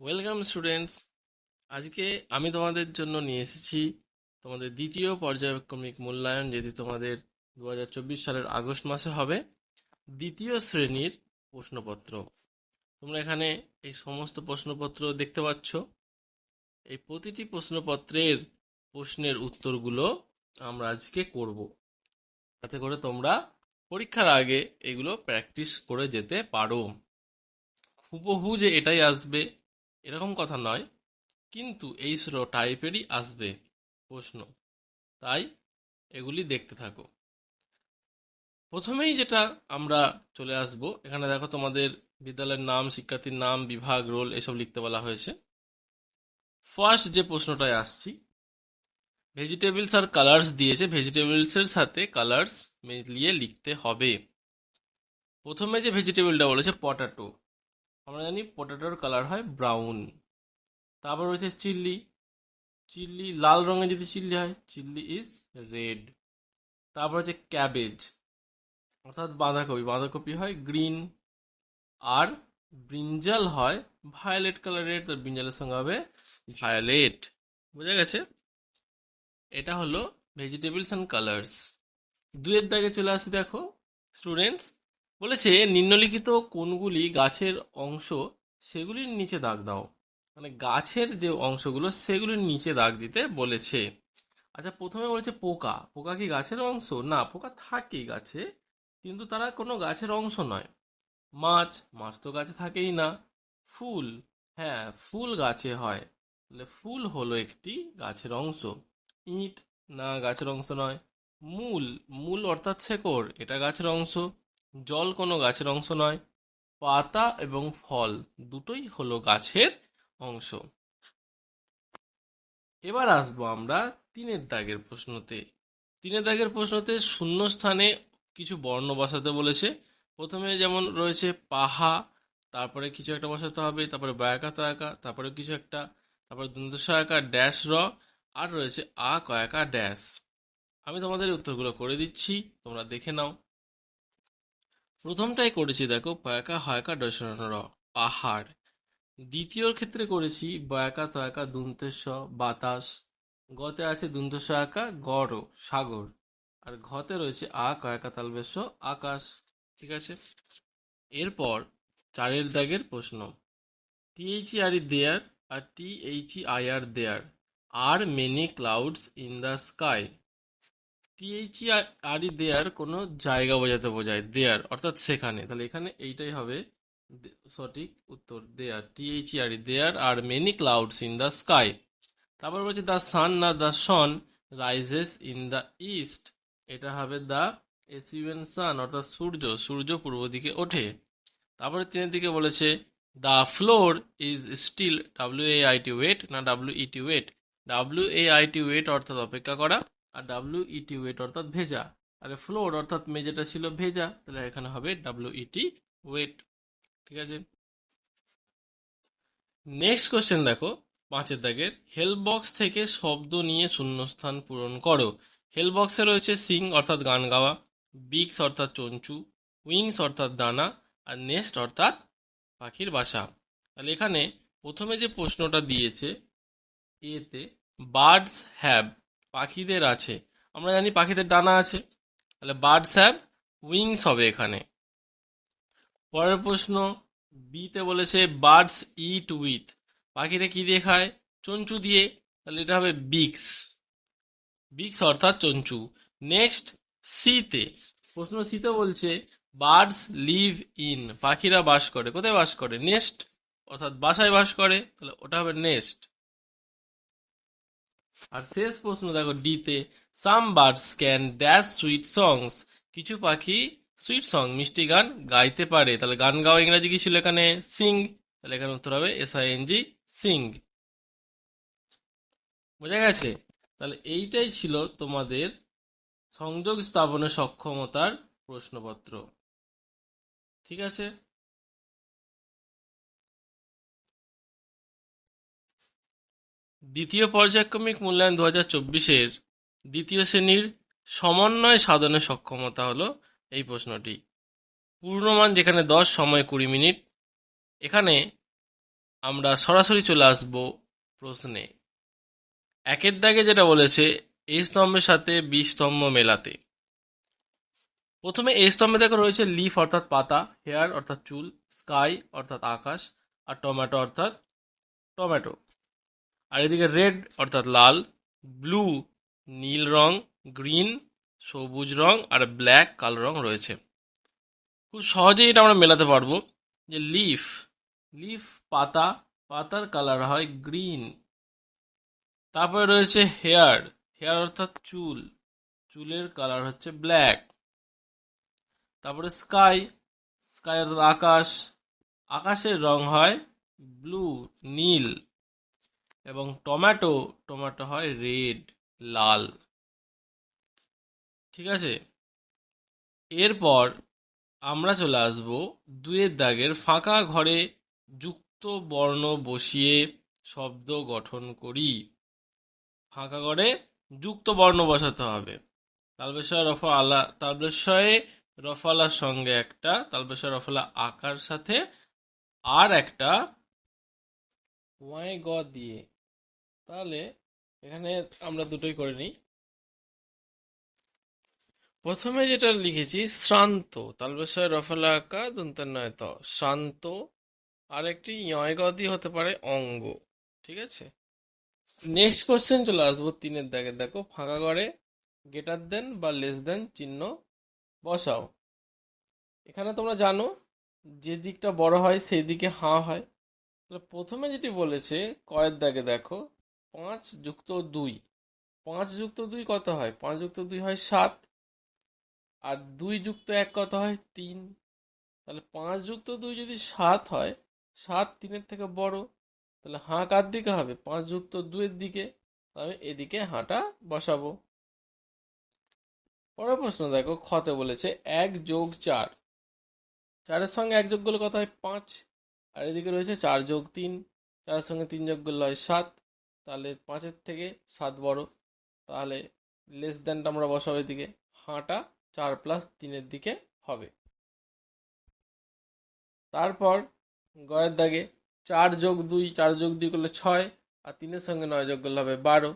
Welcome students. আজকে আমি তোমাদের জন্য নিয়ে এসেছি তোমাদের দ্বিতীয় পর্যায়ক্রমিক মূল্যায়ন, যেটি তোমাদের দু হাজার চব্বিশ সালের আগস্ট মাসে হবে। দ্বিতীয় শ্রেণির প্রশ্নপত্র। তোমরা এখানে এই সমস্ত প্রশ্নপত্র দেখতে পাচ্ছ। এই প্রতিটি প্রশ্নপত্রের প্রশ্নের উত্তরগুলো আমরা আজকে করব। যাতে করে তোমরা পরীক্ষার আগে এগুলো প্র্যাকটিস করে যেতে পারো। হুবহু যে এটাই আসবে এরকম কথা নয়, কিন্তু এই স্রো টাইপেরই আসবে প্রশ্ন। তাই এগুলি দেখতে থাকো। প্রথমেই যেটা আমরা চলে আসব, এখানে দেখো তোমাদের বিদ্যালয়ের নাম, শিক্ষার্থীর নাম, বিভাগ রোল এসব লিখতে বলা হয়েছে। ফার্স্ট যে প্রশ্নটায় আসছি ভেজিটেবলস আর কালার্স দিয়েছে ভেজিটেবলসের সাথে কালার্স মিলিয়ে লিখতে হবে। প্রথমে যে ভেজিটেবলটা বলেছে পটাটো আমরা জানি পটেটোর কালার হয় ব্রাউন তারপর রয়েছে চিল্লি চিল্লি লাল রঙের যদি চিল্লি হয় চিল্লি ইজ রেড তারপর হচ্ছে ক্যাবেজ অর্থাৎ বাঁধাকপি। বাঁধাকপি হয় গ্রিন আর ব্রিঞ্জাল হয় ভায়োলেট কালারের তো ব্রিঞ্জালের সঙ্গে হবে ভায়োলেট বোঝা গেছে? এটা হলো ভেজিটেবলস অ্যান্ড কালার্স দুয়ের দাগে চলে আসি দেখো স্টুডেন্টস বলেছে, নিম্নলিখিত কোনগুলি গাছের অংশ, সেগুলির নিচে দাগ দাও। মানে গাছের যে অংশগুলো, সেগুলির নিচে দাগ দিতে বলেছে। আচ্ছা প্রথমে বলেছে পোকা। পোকা কি গাছের অংশ? না, পোকা থাকে গাছে, কিন্তু তারা কোনো গাছের অংশ নয়। মাছ মাছ তো গাছে থাকেই না। ফুল হ্যাঁ ফুল গাছে হয়। তাহলে ফুল হলো একটি গাছের অংশ। ইট না গাছের অংশ নয়। মূল মূল অর্থাৎ শেকড়, এটা গাছের অংশ। জল কোনো গাছের অংশ নয়, পাতা এবং ফল দুটোই হলো গাছের অংশ। এবার আসব আমরা তিনের দাগের প্রশ্নতে। তিনের দাগের প্রশ্নতে শূন্য স্থানে কিছু বর্ণ বসাতে বলেছে। প্রথমে যেমন রয়েছে পাহা, তারপরে কিছু একটা বসাতে হবে, তারপরে বায়াকা তয়াকা তারপরে কিছু একটা, তারপরে দন্ত সহায়কা ড্যাশ র, আর রয়েছে আ কয়াকা ড্যাশ। আমি তোমাদের উত্তরগুলো করে দিচ্ছি, তোমরা দেখে নাও। প্রথমটাই করেছি, দেখো, পয়াকা, হয়কা ডসন র পাহাড়। দ্বিতীয়র ক্ষেত্রে করেছি বয়াকা, তয়াকা দুন্তেশ বাতাস। গতে আছে দুন্তস আঁকা গড়, সাগর। আর ঘতে রয়েছে আ, কয়াকা তালবেশ আকাশ। ঠিক আছে? এরপর চারের দাগের প্রশ্ন। T H E R there R T H I R their. Are many clouds in the sky. T H E R there কোনো জায়গা বোঝাতে বোঝায়, দেয়ার, অর্থাৎ সেখানে। তাহলে এখানে এইটাই হবে সঠিক উত্তর, there T H E R there, are many clouds in the sky তারপর বলছে দ্য সান না the son rises in the east এটা হবে দ্য এসিউএন সান অর্থাৎ সূর্য সূর্য পূর্ব দিকে ওঠে। তারপরে তিনের দিকে বলেছে the floor is still W A I T wait না W E T wet W A I T wait অর্থাৎ অপেক্ষা করা। আর ডাব্লিউ ইটি ওয়েট অর্থাৎ ভেজা। আরে ফ্লোর অর্থাৎ মেঝেটা ছিল ভেজা, তাহলে এখানে হবে ডাব্লিউ ইটি ওয়েট ঠিক আছে? নেক্সট কোশ্চেন দেখো, পাঁচের দাগের। হেল্প বক্স থেকে শব্দ নিয়ে শূন্যস্থান পূরণ করো। হেল্প বক্সে রয়েছে সিং অর্থাৎ গান গাওয়া বিক্স অর্থাৎ চঞ্চু উইংস অর্থাৎ ডানা, আর নেস্ট অর্থাৎ পাখির বাসা। তাহলে এখানে প্রথমে যে প্রশ্নটা দিয়েছে এতে বার্ডস হ্যাভ পাখিদের আছে। আমরা জানি পাখিদের ডানা আছে। তাহলে বার্ডস হ্যাভ উইংস হবে এখানে। পরের প্রশ্ন বিতে বলেছে বার্ডস ইট উইথ পাখিরা কি দিয়ে খায়? চঞ্চু দিয়ে। তাহলে এটা হবে বিক্স বিক্স অর্থাৎ চঞ্চু। নেক্সট সিতে প্রশ্ন সিতে বলছে বার্ডস লিভ ইন পাখিরা বাস করে। কোথায় বাস করে? নেস্ট অর্থাৎ বাসায় বাস করে। তাহলে ওটা হবে নেস্ট আর শেষ প্রশ্ন দেখো ডিতে some birds can dash sweet songs কিছু পাখি সুইট সং মিষ্টি গান গাইতে পারে। তাহলে গান গাওয়া ইংরাজি কি ছিল এখানে? সিং তাহলে এখানে উত্তর হবে S I N G sing বোঝা গেছে? তাহলে এইটাই ছিল তোমাদের সংযোগ স্থাপনের সক্ষমতার প্রশ্নপত্র। ঠিক আছে? দ্বিতীয় পর্যায়ক্রমিক মূল্যায়ন দু হাজার চব্বিশের দ্বিতীয় শ্রেণির সমন্বয় সাধনের সক্ষমতা হলো এই প্রশ্নটি। পূর্ণমান যেখানে দশ, সময় কুড়ি মিনিট। এখানে আমরা সরাসরি চলে আসব প্রশ্নে। একের দাগে যেটা বলেছে, এ স্তম্ভের সাথে বি স্তম্ভ মেলাতে। প্রথমে এ স্তম্ভে দেখো রয়েছে লিফ অর্থাৎ পাতা, হেয়ার অর্থাৎ চুল, স্কাই অর্থাৎ আকাশ, আর টমেটো অর্থাৎ টমেটো। আর এদিকে রেড অর্থাৎ লাল ব্লু নীল রং গ্রিন সবুজ রং আর ব্ল্যাক কালো রং রয়েছে। খুব সহজেই এটা আমরা মেলাতে পারব যে লিফ লিফ পাতা, পাতার কালার হয় গ্রিন তারপরে রয়েছে হেয়ার হেয়ার অর্থাৎ চুল, চুলের কালার হচ্ছে ব্ল্যাক তারপরে স্কাই স্কাই অর্থাৎ আকাশ, আকাশের রং হয় ব্লু নীল। এবং টমেটো টমেটো হয় রেড লাল। ঠিক আছে? এরপর আমরা চলে আসব দুয়ের দাগের ফাঁকা ঘরে যুক্ত বর্ণ বসিয়ে শব্দ গঠন করি। ফাঁকা ঘরে যুক্ত বর্ণ বসাতে হবে। তালবেশয় রফা আলা তালবেশয়ে রফালার সঙ্গে একটা তালবেশয় রফালা আকার সাথে আর একটা ওয়াই গ দিয়ে তাহলে এখানে আমরা দুটোই করে নিই। প্রথমে যেটা লিখেছি, শ্রান্ত তালবেশয় রফালা আঁকা দন্তান্নয় ত। শান্ত আর একটি ইয় হতে পারে অঙ্গ, ঠিক আছে? নেক্সট কোশ্চেন চলে আসব তিনের দাগে দেখো, ফাঁকা ঘরে গেটার দেন বা লেস দেন চিহ্ন বসাও। এখানে তোমরা জানো, যে দিকটা বড় হয়, সেই দিকে হাঁ হয়। তাহলে প্রথমে যেটি বলেছে, কয়ের দাগে দেখো পাঁচ যুক্ত দুই। পাঁচ যুক্ত দুই কত হয়? পাঁচ যুক্ত দুই হয় সাত। আর দুই যুক্ত এক কত হয়? তিন। তাহলে পাঁচ যুক্ত দুই যদি সাত হয়, সাত তিনের থেকে বড়, তাহলে হাঁ কার দিকে হবে? পাঁচ যুক্ত দুইয়ের দিকে। আমি এদিকে হাঁটা বসাবো। পরের প্রশ্ন দেখো খতে বলেছে এক যোগ চার। চারের সঙ্গে এক যোগ করলে কত হয়? পাঁচ। আর এদিকে রয়েছে চার যোগ তিন। চারের সঙ্গে তিন যোগ করলে হয় সাত। তাহলে পাঁচের থেকে সাত বড়। তাহলে লেস দ্যানটা আমরা বসাবো এদিকে। হাঁটা চার প্লাস তিনের দিকে হবে। তারপর গয়ের দাগে চার যোগ দুই, চার যোগ দুই করলে ছয়, আর তিনের সঙ্গে নয় যোগ করলে হবে বারো।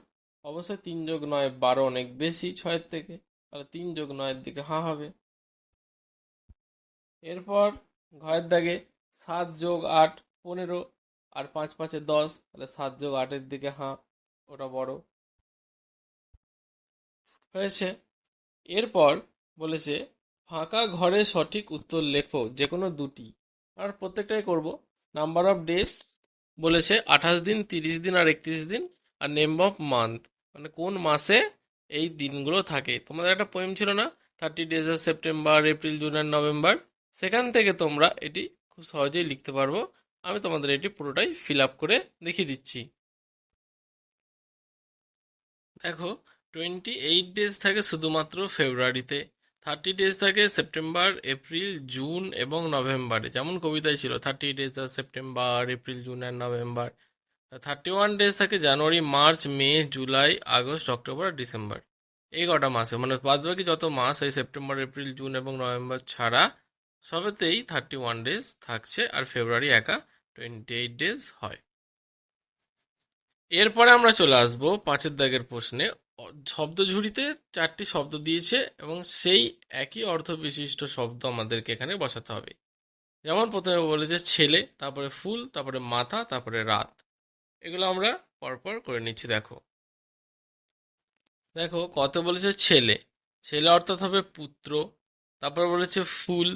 অবশ্যই তিন যোগ নয়, বারো অনেক বেশি ছয়ের থেকে। তাহলে তিন যোগ নয়ের দিকে হাঁ হবে। এরপর ঘয়ের দাগে সাত যোগ আট, পনেরো আর পাঁচ পাঁচে দশ, তাহলে সাত যোগ আটের দিকে, হাঁ, ওটা বড়। হয়েছে। এরপর বলেছে, ফাঁকা ঘরে সঠিক উত্তর লেখো যে কোনো দুটি। আর প্রত্যেকটাই করব। নাম্বার অফ ডেজ বলেছে, আঠাশ দিন, তিরিশ দিন আর একত্রিশ দিন। আর নেম অফ মান্থ মানে কোন মাসে এই দিনগুলো থাকে। তোমাদের একটা পোয়েম ছিল না? Thirty days of September April June R November সেখান থেকে তোমরা এটি খুব সহজেই লিখতে পারব। আমি তোমাদের এটি পুরোটাই ফিল আপ করে দেখিয়ে দিচ্ছি। দেখো টোয়েন্টি এইট ডেজ থাকে শুধুমাত্র ফেব্রুয়ারিতে থার্টি ডেজ থাকে সেপ্টেম্বর এপ্রিল জুন এবং নভেম্বরে যেমন কবিতায় ছিল thirty days of September April June and November thirty one days থাকে January March May July August October আর ডিসেম্বর এই কটা মাসে মানে বাদ বাকি যত মাস এই সেপ্টেম্বর এপ্রিল জুন এবং নভেম্বর ছাড়া সবেতেই থার্টি ওয়ান ডেজ থাকছে আর ফেব্রুয়ারি একা টোয়েন্টি এইট ডেজ হয়। এরপরে আমরা চলে আসব পাঁচের দাগের প্রশ্নে। শব্দ ঝুড়িতে চারটি শব্দ দিয়েছে এবং সেই একই অর্থ বিশিষ্ট শব্দ আমাদেরকে এখানে বসাতে হবে। যেমন প্রথমে বলেছে ছেলে, তারপরে ফুল, তারপরে মাথা, তারপরে রাত। এগুলো আমরা পরপর করে নিচ্ছি, দেখো। দেখো, কত বলেছে ছেলে। ছেলে অর্থাৎ হবে পুত্র, তারপর বলেছে ফুল।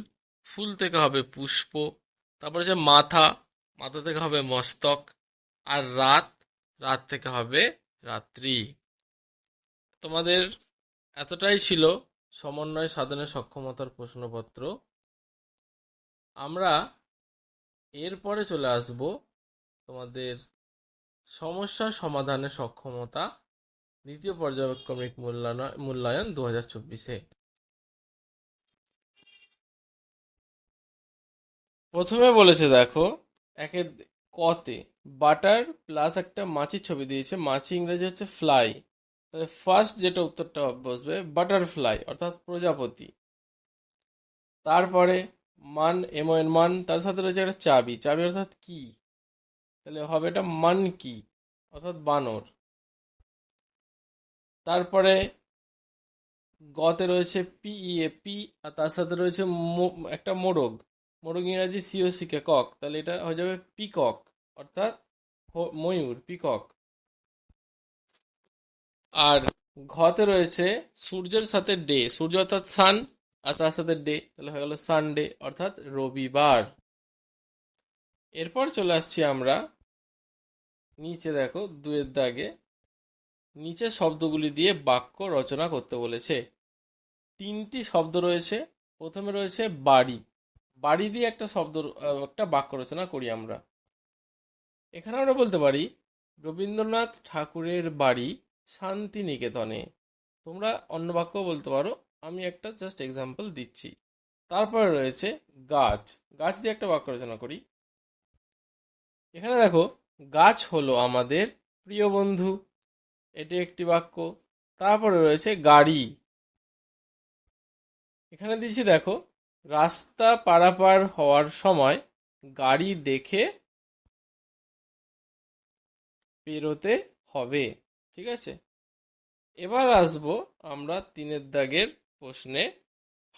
ফুল থেকে হবে পুষ্প, তারপরে হচ্ছে মাথা মাথা থেকে হবে মস্তক আর রাত রাত থেকে হবে রাত্রি। তোমাদের এতটাই ছিল সমন্বয় সাধনের সক্ষমতার প্রশ্নপত্র। আমরা এরপরে চলে আসব তোমাদের সমস্যা সমাধানের সক্ষমতা দ্বিতীয় পর্যবেক্ষণিক মূল্যায়ন মূল্যায়ন দু হাজার চব্বিশে। প্রথমে বলেছে দেখো একে কতে, বাটার প্লাস একটা মাছির ছবি দিয়েছে। মাছি ইংরেজি হচ্ছে ফ্লাই তাহলে ফার্স্ট যেটা উত্তরটা বসবে বাটারফ্লাই অর্থাৎ প্রজাপতি। তারপরে মান এমন মান, তার সাথে রয়েছে একটা চাবি। চাবি অর্থাৎ কি? তাহলে হবে এটা মান কি অর্থাৎ বানর। তারপরে গতে রয়েছে পিইএ পি আর তার সাথে রয়েছে একটা মোরগ। মোরগ ইংরাজি সিও সিকে কক। তাহলে এটা হয়ে যাবে পিকক, অর্থাৎ ময়ূর, পিকক। আর ঘতে রয়েছে সূর্যের সাথে ডে, সূর্য অর্থাৎ সান আর তার সাথে ডে তাহলে হয়ে গেল সানডে অর্থাৎ রবিবার। এরপর চলে আসছি আমরা নিচে, দেখো, দুয়ের দাগে। নিচে শব্দগুলি দিয়ে বাক্য রচনা করতে বলেছে। তিনটি শব্দ রয়েছে। প্রথমে রয়েছে বাড়ি। বাড়ি দিয়ে একটা শব্দ একটা বাক্য রচনা করি আমরা। এখানে আমরা বলতে পারি, রবীন্দ্রনাথ ঠাকুরের বাড়ি শান্তিনিকেতনে। তোমরা অন্য বাক্য বলতে পারো, আমি একটা জাস্ট এক্সাম্পল দিচ্ছি। তারপরে রয়েছে গাছ। গাছ দিয়ে একটা বাক্য রচনা করি। এখানে দেখো, গাছ হলো আমাদের প্রিয় বন্ধু। এটি একটি বাক্য। তারপরে রয়েছে গাড়ি। এখানে দিচ্ছি, দেখো রাস্তা পারাপার হওয়ার সময় গাড়ি দেখে পেরোতে হবে, ঠিক আছে? এবার আসব আমরা তিনের দাগের প্রশ্নে।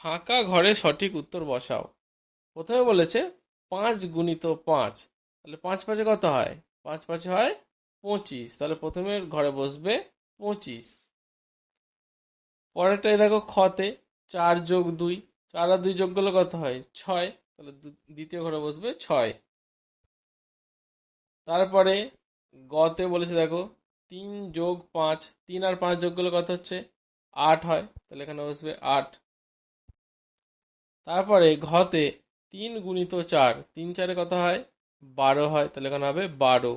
ফাঁকা ঘরে সঠিক উত্তর বসাও। প্রথমে বলেছে পাঁচ গুণিত পাঁচ। তাহলে পাঁচ পাঁচে কত হয়? পাঁচ পাঁচে হয় পঁচিশ। তাহলে প্রথমে ঘরে বসবে পঁচিশ। পরেরটাই দেখো খতে চার যোগ দুই চার আর দুই যোগ করলে কত হয়? ছয়। তাহলে দ্বিতীয় ঘরে বসবে ছয়। তারপরে গতে বলেছে, দেখো, তিন যোগ পাঁচ, তিন আর পাঁচ যোগ করলে কত হচ্ছে? আট হয়। তাহলে এখানে বসবে আট। তারপরে ঘতে তিন গুণিত চার, তিন চারে কত হয়? বারো হয়। তাহলে এখানে হবে বারো।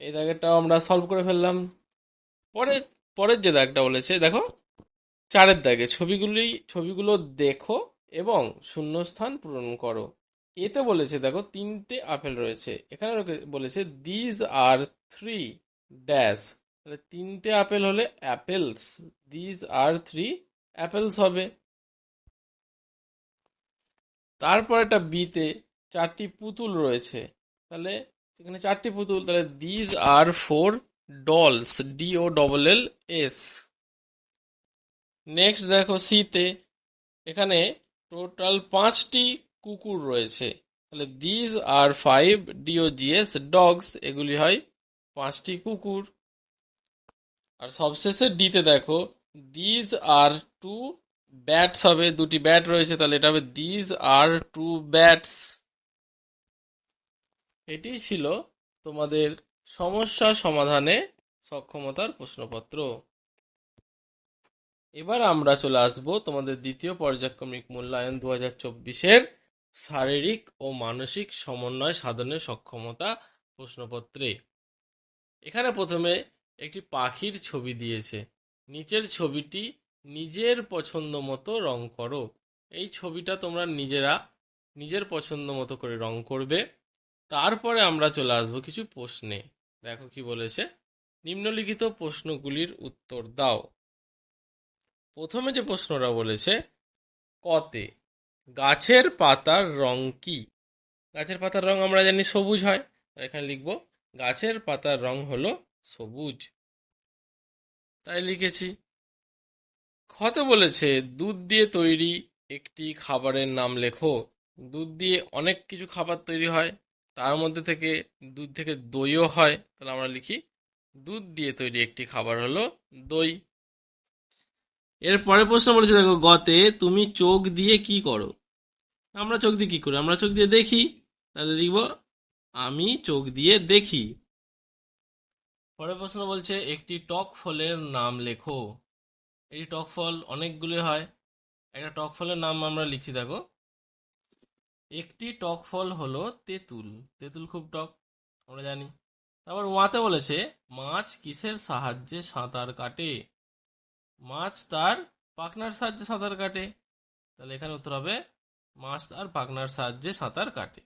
এই দাগেরটাও আমরা সলভ করে ফেললাম। পরে পরের যে দাগটা বলেছে, দেখো চারের দাগে, ছবিগুলি, ছবিগুলো দেখো এবং শূন্যস্থান পূরণ করো। এতে বলেছে, দেখো, তিনটে আপেল রয়েছে। এখানে বলেছে দিজ আর থ্রি ড্যাশ তাহলে তিনটে আপেল হলে apples these are three apples হবে। তারপর একটা বিতে চারটি পুতুল রয়েছে। তাহলে সেখানে চারটি পুতুল, তাহলে these are four dolls D O double L S next দেখো সিতে এখানে টোটাল পাঁচটি কুকুর রয়েছে। তাহলে these are five D O G S dogs এগুলি হয় পাঁচটি কুকুর। আর সবশেষে ডিতে দেখো দিজ আর টু ব্যাটস হবে, দুটি ব্যাট রয়েছে, তাহলে এটা হবে দিজ আর টু ব্যাটস এটি ছিল তোমাদের সমস্যা সমাধানে সক্ষমতার প্রশ্নপত্র। এবার আমরা চলে আসব তোমাদের দ্বিতীয় পর্যায়ক্রমিক মূল্যায়ন দু হাজার চব্বিশের শারীরিক ও মানসিক সমন্বয় সাধনের সক্ষমতা প্রশ্নপত্রে। এখানে প্রথমে একটি পাখির ছবি দিয়েছে। নিচের ছবিটি নিজের পছন্দ মতো রং করো। এই ছবিটা তোমরা নিজেরা নিজের পছন্দ মতো করে রং করবে। তারপরে আমরা চলে আসব কিছু প্রশ্নে। দেখো কি বলেছে। নিম্নলিখিত প্রশ্নগুলির উত্তর দাও। প্রথমে যে প্রশ্নটা বলেছে, কতে? গাছের পাতার রং কি? গাছের পাতার রং আমরা জানি সবুজ হয়। এখানে লিখব, গাছের পাতার রং হলো সবুজ। তাই লিখেছি খতে বলেছে, দুধ দিয়ে তৈরি একটি খাবারের নাম লেখো। দুধ দিয়ে অনেক কিছু খাবার তৈরি হয়, তার মধ্যে থেকে দুধ থেকে দইও হয়। তাহলে আমরা লিখি, দুধ দিয়ে তৈরি একটি খাবার হলো দই। এর পরের প্রশ্ন বলেছে, দেখো, গতে তুমি চোখ দিয়ে কি করো? আমরা চোখ দিয়ে কি করি? আমরা চোখ দিয়ে দেখি। তাহলে লিখব, আমি চোখ দিয়ে দেখি। পরের প্রশ্ন বলছে, একটি টক ফলের নাম লেখো। এই টক ফল অনেকগুলো হয়। একটা টক ফলের নাম আমরা লিখছি, দেখো। একটি টক ফল হলো তেঁতুল। তেঁতুল খুব টক, আমরা জানি। তারপর ওয়াতে বলেছে, মাছ কিসের সাহায্যে সাঁতার কাটে? মাছ তার পাখনার সাহায্যে সাঁতার কাটে। তাহলে এখানে উত্তর হবে, মাছ তার পাখনার সাহায্যে সাঁতার কাটে।